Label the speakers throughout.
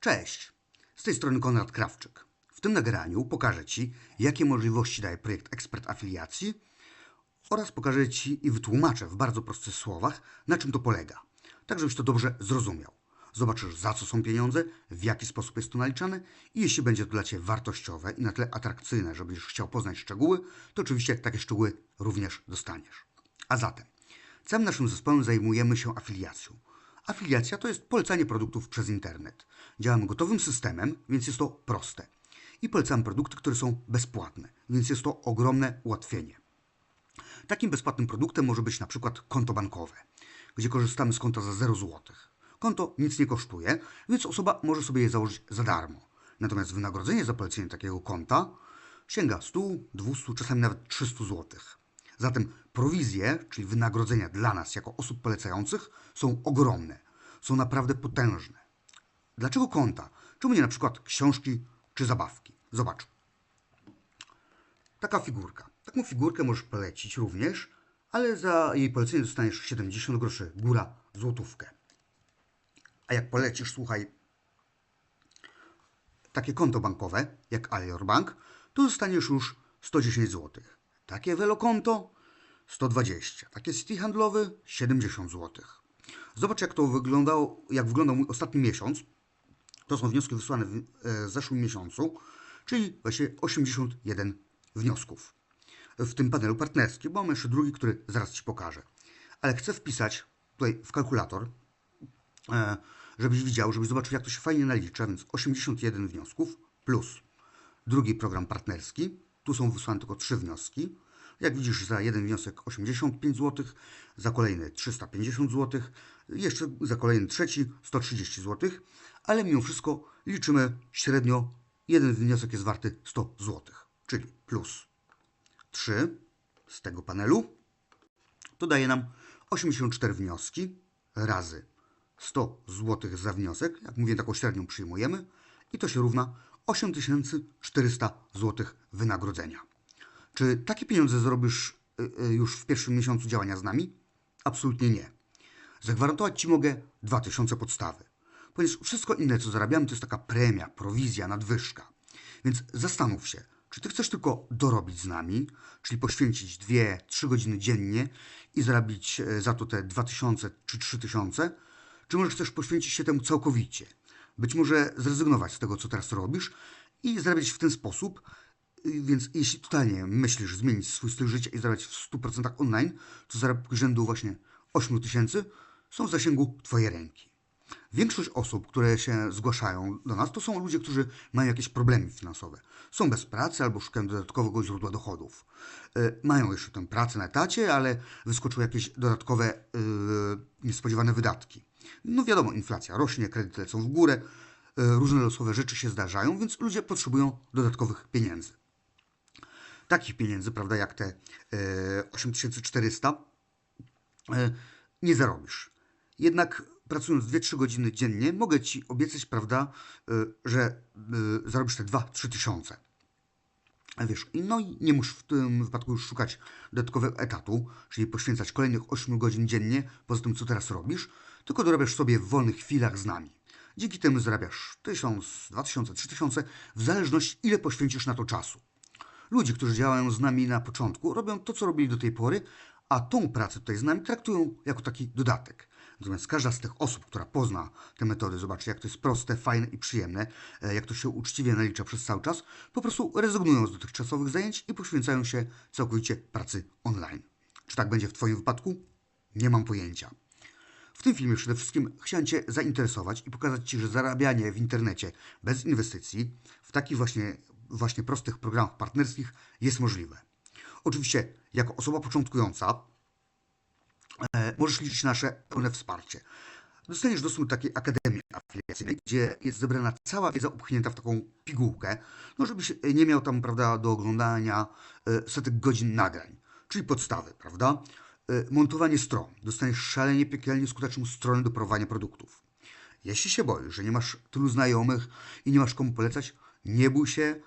Speaker 1: Cześć, z tej strony Konrad Krawczyk. W tym nagraniu pokażę Ci, jakie możliwości daje projekt Ekspert Afiliacji oraz pokażę Ci i wytłumaczę w bardzo prostych słowach, na czym to polega, tak żebyś to dobrze zrozumiał. Zobaczysz, za co są pieniądze, w jaki sposób jest to naliczane i jeśli będzie to dla Ciebie wartościowe i na tyle atrakcyjne, żebyś chciał poznać szczegóły, to oczywiście takie szczegóły również dostaniesz. A zatem, całym naszym zespołem zajmujemy się afiliacją. Afiliacja to jest polecanie produktów przez internet. Działamy gotowym systemem, więc jest to proste. I polecamy produkty, które są bezpłatne, więc jest to ogromne ułatwienie. Takim bezpłatnym produktem może być na przykład konto bankowe, gdzie korzystamy z konta za 0 zł. Konto nic nie kosztuje, więc osoba może sobie je założyć za darmo. Natomiast wynagrodzenie za polecenie takiego konta sięga 100, 200, czasami nawet 300 zł. Zatem prowizje, czyli wynagrodzenia dla nas jako osób polecających, są ogromne. Są naprawdę potężne. Dlaczego konta? Czemu nie na przykład książki czy zabawki? Zobacz. Taka figurka. Taką figurkę możesz polecić również, ale za jej polecenie dostaniesz 70 groszy, góra złotówkę. A jak polecisz, słuchaj, takie konto bankowe, jak Alior Bank, to dostaniesz już 110 zł. Takie welokonto 120. Takie city handlowy 70 zł. Zobacz, jak to wyglądało, jak wyglądał mój ostatni miesiąc. To są wnioski wysłane w e, zeszłym miesiącu, czyli właśnie 81 wniosków w tym panelu partnerskim, bo mam jeszcze drugi, który zaraz Ci pokażę. Ale chcę wpisać tutaj w kalkulator, e, żebyś widział, żebyś zobaczył, jak to się fajnie nalicza, więc 81 wniosków plus drugi program partnerski. Tu są wysłane tylko trzy wnioski. Jak widzisz, za jeden wniosek 85 zł, za kolejny 350 zł, jeszcze za kolejny trzeci 130 zł, ale mimo wszystko liczymy średnio, jeden wniosek jest warty 100 zł, czyli plus 3 z tego panelu, to daje nam 84 wnioski razy 100 zł za wniosek. Jak mówię, taką średnią przyjmujemy i to się równa 8400 zł wynagrodzenia. Czy takie pieniądze zrobisz y, y, już w pierwszym miesiącu działania z nami? Absolutnie nie. Zagwarantować Ci mogę 2000 podstawy. Ponieważ wszystko inne, co zarabiamy, to jest taka premia, prowizja, nadwyżka. Więc zastanów się, czy Ty chcesz tylko dorobić z nami, czyli poświęcić 2-3 godziny dziennie i zarabić e, za to te 2000 czy 3000, czy może chcesz poświęcić się temu całkowicie? Być może zrezygnować z tego, co teraz robisz i zarabiać w ten sposób, Y, Więc jeśli totalnie myślisz zmienić swój styl życia i zarabiać w 100% online, to zarobki rzędu właśnie 8 tysięcy są w zasięgu Twojej ręki. Większość osób, które się zgłaszają do nas, to są ludzie, którzy mają jakieś problemy finansowe. Są bez pracy albo szukają dodatkowego źródła dochodów. Y, Mają jeszcze tę pracę na etacie, ale wyskoczyły jakieś dodatkowe, yy, niespodziewane wydatki. No wiadomo, inflacja rośnie, kredyty lecą w górę, yy, różne losowe rzeczy się zdarzają, więc ludzie potrzebują dodatkowych pieniędzy takich pieniędzy, prawda, jak te e, 8400, e, nie zarobisz. Jednak pracując 2-3 godziny dziennie, mogę Ci obiecać, prawda, e, że e, zarobisz te 2-3 tysiące. Wiesz, no i nie musisz w tym wypadku już szukać dodatkowego etatu, czyli poświęcać kolejnych 8 godzin dziennie poza tym, co teraz robisz, tylko dorabiasz sobie w wolnych chwilach z nami. Dzięki temu zarabiasz 1000, 2000, 3000, w zależności ile poświęcisz na to czasu. Ludzie, którzy działają z nami na początku, robią to, co robili do tej pory, a tą pracę tutaj z nami traktują jako taki dodatek. Natomiast każda z tych osób, która pozna te metody, zobaczy, jak to jest proste, fajne i przyjemne, e, jak to się uczciwie nalicza przez cały czas, po prostu rezygnują z dotychczasowych zajęć i poświęcają się całkowicie pracy online. Czy tak będzie w Twoim wypadku? Nie mam pojęcia. W tym filmie przede wszystkim chciałem Cię zainteresować i pokazać Ci, że zarabianie w internecie bez inwestycji w takich właśnie, właśnie prostych programach partnerskich jest możliwe. Oczywiście, jako osoba początkująca e, możesz liczyć na nasze pełne wsparcie. Dostaniesz dostęp do takiej akademii afiliacyjnej, gdzie jest zebrana cała wiedza upchnięta w taką pigułkę, no żebyś nie miał tam, prawda, do oglądania e, setek godzin nagrań, czyli podstawy, prawda? E, Montowanie stron. Dostaniesz szalenie piekielnie skuteczną stronę do promowania produktów. Jeśli się boisz, że nie masz tylu znajomych i nie masz komu polecać, nie bój się.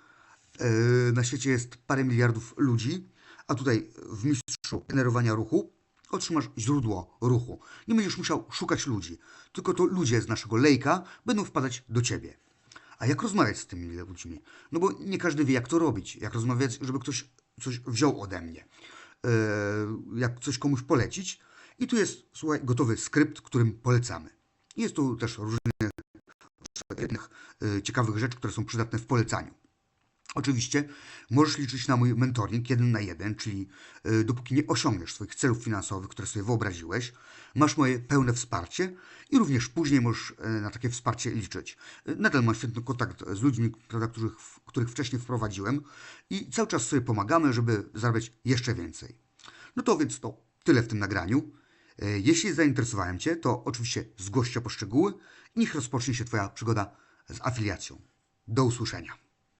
Speaker 1: E, Na świecie jest parę miliardów ludzi, a tutaj w mistrzu generowania ruchu otrzymasz źródło ruchu. Nie będziesz musiał szukać ludzi, tylko to ludzie z naszego lejka będą wpadać do ciebie. A jak rozmawiać z tymi ludźmi? No bo nie każdy wie, jak to robić. Jak rozmawiać, żeby ktoś coś wziął ode mnie. Jak coś komuś polecić. I tu jest, słuchaj, gotowy skrypt, którym polecamy. Jest tu też różne innych e, ciekawych rzeczy, które są przydatne w polecaniu. Oczywiście możesz liczyć na mój mentoring jeden na jeden, czyli y, dopóki nie osiągniesz swoich celów finansowych, które sobie wyobraziłeś, masz moje pełne wsparcie i również później możesz y, na takie wsparcie liczyć. Nadal mam świetny kontakt z ludźmi, prawda, których, których wcześniej wprowadziłem i cały czas sobie pomagamy, żeby zarabiać jeszcze więcej. No to więc to tyle w tym nagraniu. Y, Jeśli zainteresowałem Cię, to oczywiście zgłoś się po szczegóły i niech rozpocznie się Twoja przygoda z afiliacją. Do usłyszenia.